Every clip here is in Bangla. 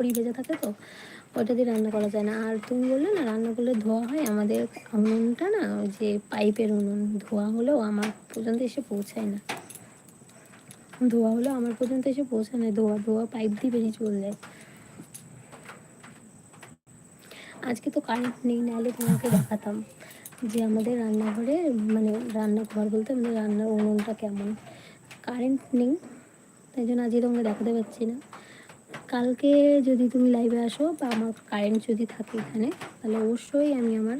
কড়ি ভেজা থাকে তো, ওটা দিয়ে রান্না করা যায় না। আর তুমি বললে না, রান্না করলে ধোয়া হয়, আমাদের উনুনটা না, ওই যে পাইপের উনুন, ধোয়া হলেও আমার পর্যন্ত এসে পৌঁছায় না। ধোয়া হলেও আমার পর্যন্ত এসে পৌঁছায় না, ধোয়া ধোয়া, পাইপ দিয়ে বেরিয়ে চলে যায়। আজকে তো কারেন্ট নেই, নাহলে তোমাকে দেখাতাম যে আমাদের রান্নাঘরে মানে রান্নাঘর বলতে আমাদের রান্নার উনুনটা কেমন। কারেন্ট নেই, তাই জন্য আজকে তোমাকে দেখাতে পারছি না। কালকে যদি তুমি লাইভে আসো বা আমার কারেন্ট যদি থাকে এখানে, তাহলে অবশ্যই আমি আমার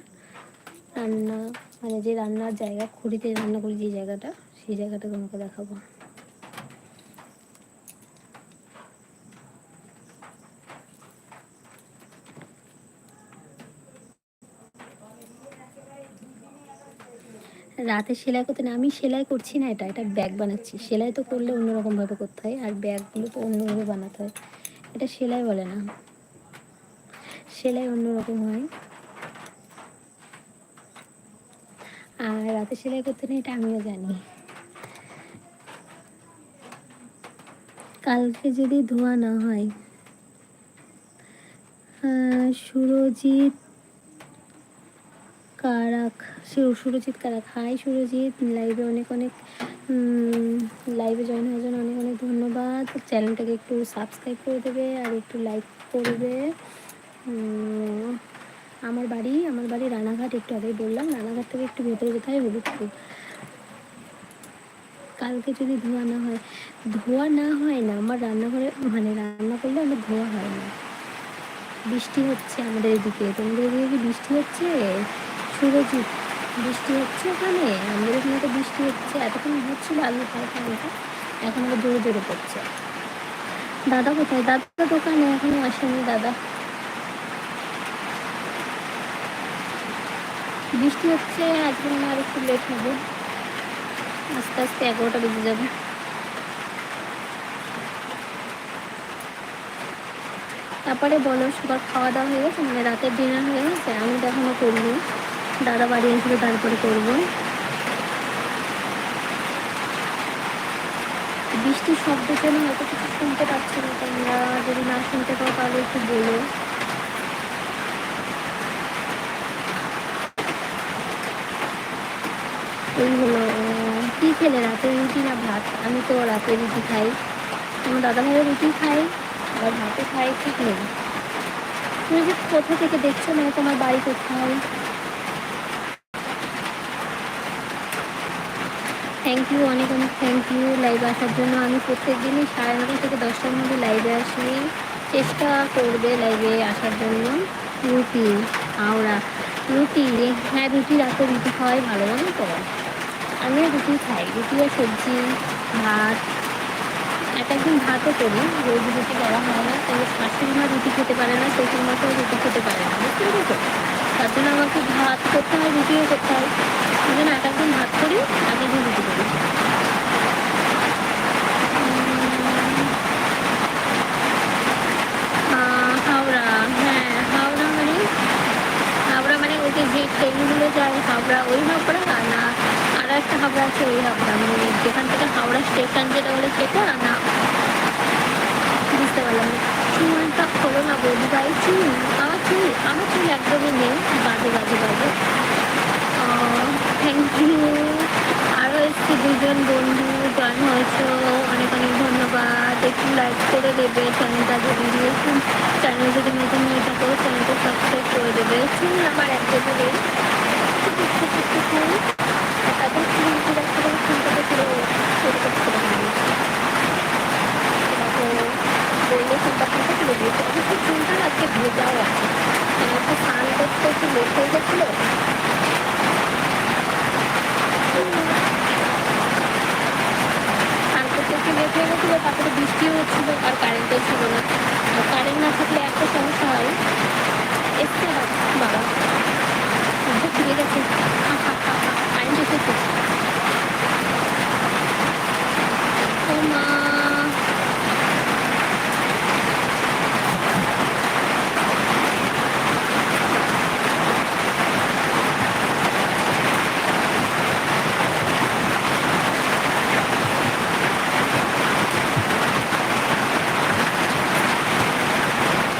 রান্না মানে যে রান্নার জায়গা, খড়িতে রান্না করি যে জায়গাটা, সেই জায়গাটা তোমাকে দেখাবো। রাতে সেলাই করতে না, আমি সেলাই করছি না এটা এটা ব্যাগ বানাচ্ছি। সেলাই তো করলে অন্যরকমভাবে করতে হয়, আর ব্যাগগুলো তো অন্যভাবে বানাতে হয়। এটা সেলাই বলে না। সেলাই অন্যরকম হয়। আর রাতে সেলাই করতে না এটা আমিও জানি। কালকে যদি ধোয়া না হয় সুরজিৎ কারাক সুরজিৎ কারাক হাই সুরজিৎ লাইভে অনেক অনেক লাইভে জয়েন হওয়ার জন্য অনেক অনেক ধন্যবাদ। চ্যানেলটাকে একটু সাবস্ক্রাইব করে দেবে আর একটু লাইক করবে। আমার বাড়ি আমার বাড়ি রানাঘাট একটু আগেই বললাম, রানাঘাট থেকে একটু ভেতরে যেতে হয় হলুদপুর। কালকে যদি ধোয়া না হয়, ধোয়া না হয় না, আমার রান্নাঘরে মানে রান্না করলে আমার ধোয়া হয় না। বৃষ্টি হচ্ছে আমাদের এদিকে, তোমাদের এদিকে কি বৃষ্টি হচ্ছে? সুরজিৎ, বৃষ্টি হচ্ছে ওখানে? আমাদের এখানে বৃষ্টি হচ্ছে, এতক্ষণ হচ্ছিল আলু হালকা হালকা এখন আবার জোরে জোরে পড়ছে দাদা কোথায়? দাদা দোকানে এখনও আসেনি দাদা। বৃষ্টি হচ্ছে আজকে আর একটু লেট হবে। আস্তে আস্তে এগারোটা বেজে যাবে। তারপরে বলো, সবার খাওয়া দাওয়া হয়ে গেছে? মানে রাতের ডিনার হয়ে গেছে? আমি তো এখনও করিনি। দাদা বাড়ি এসে তারপরে করব। বৃষ্টির শব্দের জন্য হয়তো কিছু শুনতে পাচ্ছি না তোমরা। যদি না শুনতে পাও, তাহলে একটু বলো। এই হলো কী খেলে রাতে রুটি না ভাত? আমি তো রাতে রুটি খাই। আমার দাদা ভাইয়ের রুটি খাই আবার ভাতে খাই ঠিক নেই। তুমি যে কোথা থেকে দেখছ মানে তোমার বাড়ি কোথায়? থ্যাংক ইউ অনেক অনেক থ্যাংক ইউ লাইভে আসার জন্য। আমি প্রত্যেক দিনই সাড়ে নটা থেকে দশটার মধ্যে লাইভে আসি। চেষ্টা করবে লাইভে আসার জন্য। রুটি হাওড়া রুটি হ্যাঁ রুটি রাতে রুটি খাওয়াই ভালো, জানো তো? আমিও রুটি খাই, রুটি আর সবজি, ভাত। এক একদিন ভাতও করি, রোজ রুটি করা হয় না তাই শাশুড়ি মা রুটি খেতে পারে না শ্বশুর মাকেও রুটি খেতে পারে না, বুঝতে পেরেছ? তার জন্য আমাকে ভাত করতে হয়, রুটিও করতে হয়। সেই জন্য ভাত করি এক একদিন রুটি করি হাওড়া হ্যাঁ হাওড়া মানে হাওড়া মানে ওই যে ট্রেনগুলো যায় হাওড়া ওই হাওড়া না, আর একটা হাওড়া আছে ওই হাওড়া। মানে যেখান থেকে হাওড়া স্টেশন যেটা বলে সেটা না। বুঝতে পারলাম চুলটা খোলো না বৌদি ভাই, চুল, আমার চুল আমার চুল একদমই নেই বাজে বাজে বাজে থ্যাংক ইউ আরও এসছি দুজন বন্ধু জয়েন হয়েছে অনেক অনেক ধন্যবাদ একটু লাইক করে দেবে চ্যানেলটা যদি একটু চ্যানেল যদি নতুন নিয়ে থাকো চ্যানেলটা সাবস্ক্রাইব করে দেবে চুল আমার অবশ্য চুলটা আজকে ভেজাও আছে একটা স্নান করতে একটু লেট হয়ে গেছিল তারপরে বৃষ্টিও হচ্ছিল আর কারেন্টও ছিল না। কারেন্ট না থাকলে একটা সমস্যা